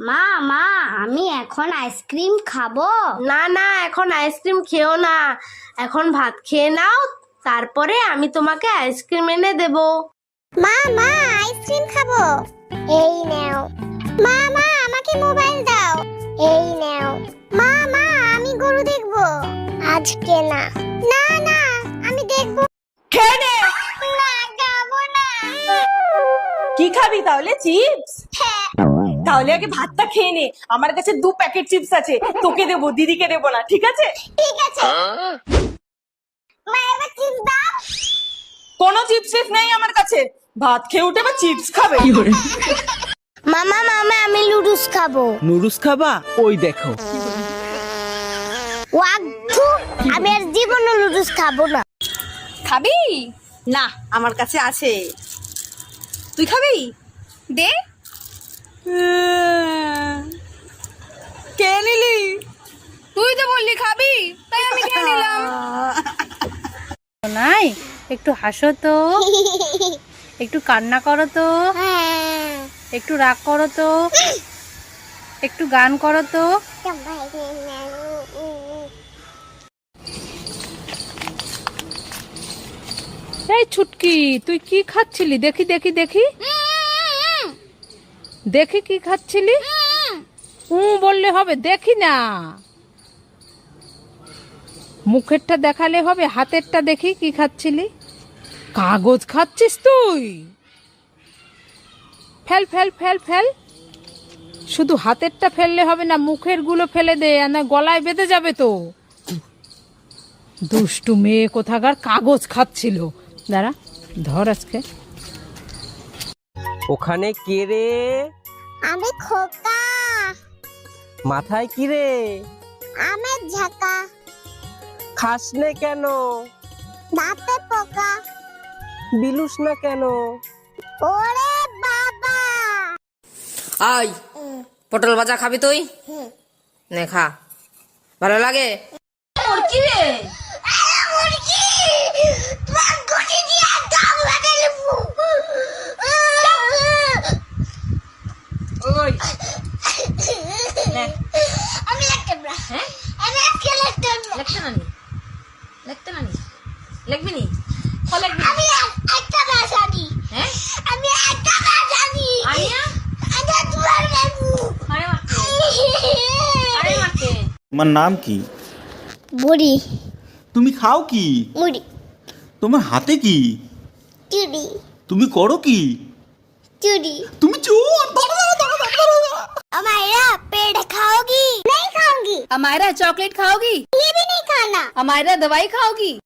মা মা আমি এখন আইসক্রিম খাব। না না এখন আইসক্রিম খেও না। এখন ভাত খেয়ে নাও তারপরে আমি তোমাকে আইসক্রিম এনে দেব। মা মা আইসক্রিম খাব। এই নাও। মা মা আমাকে মোবাইল দাও। এই নাও। মা মা আমি গরু দেখব। আজকে না। না না আমি দেখব। খেয়ে নে। না যাব না। কি খাবি তাহলে? চিপস? হ্যাঁ তাহলে আগে ভাতটা খেয়ে নে। আমার কাছে দু প্যাকেট চিপস আছে। তোকে দেবো দিদিকে দেবো না ঠিক আছে? ঠিক আছে। মা এবার চিপস দাও। কোনো চিপস টিপস নেই আমার কাছে। ভাত খেয়ে উঠে বা চিপস খাবে। মামা মামা আমি লুডুস খাব। নুডলস খাবা? ওই দেখো। ওয়াগু আমি আর জীবনে লুডুস খাব না। খাবি? না আমার কাছে আছে। তুই খাবি? দে। কে নিলি? তুই তো বললি খাবি তাই আমি খেয়ে নিলাম। নাই একটু হাসো তো। একটু কান্না করো তো। একটু রাগ করো তো। একটু গান করো তো। এই ছুটকি তুই কি খাচ্ছিলি? দেখি দেখি দেখি। দেখি কি খাচ্ছিলি? উ বললে হবে, দেখি না। মুখেরটা দেখালে হবে, হাতেরটা দেখি কি খাচ্ছিলি। কাগজ খাচ্ছিস তুই? ফেল ফেল ফেল ফেল। শুধু হাতেরটা ফেললে হবে না মুখেরগুলো ফেলে দে না গলায় বেঁধে যাবে তো। দুষ্টু মেয়ে কোথাকার কাগজ খাচ্ছিল। দাঁড়া, ধর আজকে। ওখানে কে রে? আমি খোকা। মাথায় কি রে? আমের ঝাঁকা। খাস নে কেন? দাঁতে পোকা। বিলুস না কেন? ওরে বাবা। আই পটল ভাজা খাবি তুই? নে খা। ভালো লাগে? ওই আমি হ্যাঁ? আমি একটা একটা লিখতে না নি না লিখবি নি? ক লিখবি? আমি একটা ব্রা জানি। হ্যাঁ? আমি একটা আনিয়া? আমি তোমার আরে আরে নাম কি? বুড়ি তুমি খাও কি? মুড়ি। তোমার হাতে কি? চুড়ি। তুমি করো কি? चूड़ी তুমি চোর हमारा पेड़ खाओगी। नहीं खाऊँगी। अमायरा चॉकलेट खाओगी? ये भी नहीं खाना। अमायरा दवाई खाओगी?